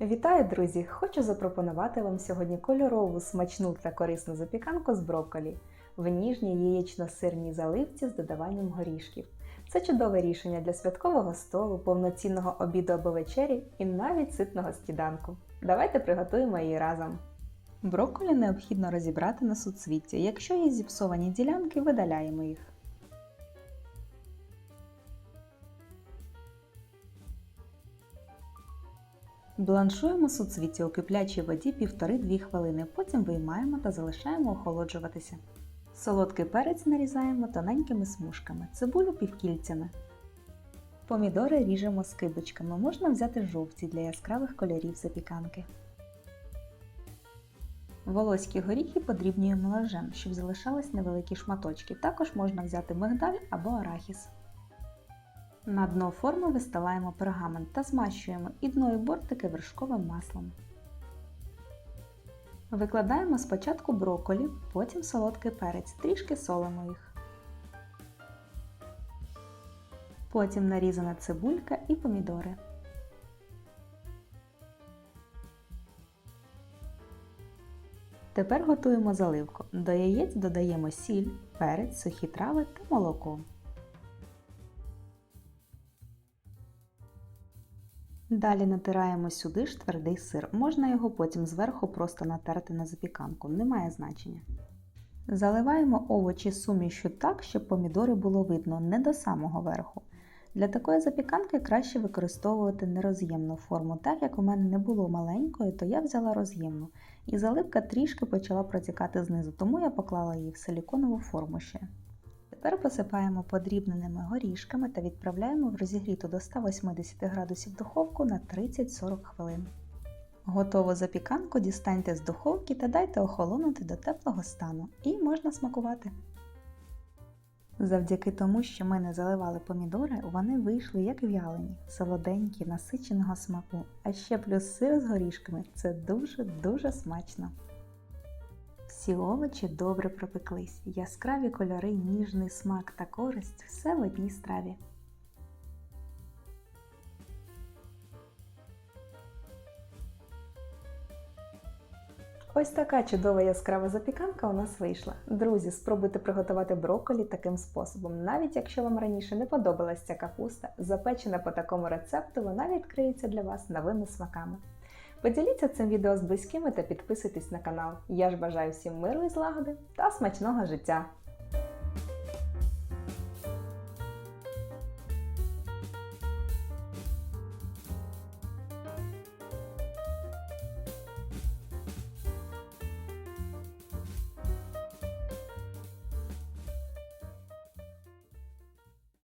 Вітаю, друзі! Хочу запропонувати вам сьогодні кольорову, смачну та корисну запіканку з брокколі в ніжній яєчно-сирній заливці з додаванням горішків. Це чудове рішення для святкового столу, повноцінного обіду або вечері і навіть ситного сніданку. Давайте приготуємо її разом. Брокколі необхідно розібрати на суцвіття. Якщо є зіпсовані ділянки, видаляємо їх. Бланшуємо суцвіття у киплячій воді 1,5-2 хвилини, потім виймаємо та залишаємо охолоджуватися. Солодкий перець нарізаємо тоненькими смужками, цибулю півкільцями. Помідори ріжемо скибочками, можна взяти жовті для яскравих кольорів запіканки. Волоські горіхи подрібнюємо ножем, щоб залишались невеликі шматочки. Також можна взяти мигдаль або арахіс. На дно форми вистилаємо пергамент та змащуємо і дно і бортики вершковим маслом. Викладаємо спочатку брокколі, потім солодкий перець, трішки солимо їх. Потім нарізана цибулька і помідори. Тепер готуємо заливку. До яєць додаємо сіль, перець, сухі трави та молоко. Далі натираємо сюди ж твердий сир. Можна його потім зверху просто натерти на запіканку, немає значення. Заливаємо овочі сумішю так, щоб помідори було видно не до самого верху. Для такої запіканки краще використовувати нероз'ємну форму, так як у мене не було маленької, то я взяла роз'ємну. І заливка трішки почала протікати знизу, тому я поклала її в силіконову форму ще. Тепер посипаємо подрібненими горішками та відправляємо в розігріту до 180 градусів духовку на 30-40 хвилин. Готову запіканку дістаньте з духовки та дайте охолонути до теплого стану і можна смакувати. Завдяки тому, що ми не заливали помідори, вони вийшли як в'ялені, солоденькі, насиченого смаку, а ще плюс сир з горішками це дуже-дуже смачно. Всі овочі добре пропеклись, яскраві кольори, ніжний смак та користь все в одній страві. Ось така чудова яскрава запіканка у нас вийшла. Друзі, спробуйте приготувати брокколі таким способом. Навіть якщо вам раніше не подобалась ця капуста, запечена по такому рецепту, вона відкриється для вас новими смаками. Поділіться цим відео з близькими та підписуйтесь на канал. Я ж бажаю всім миру і злагоди та смачного життя!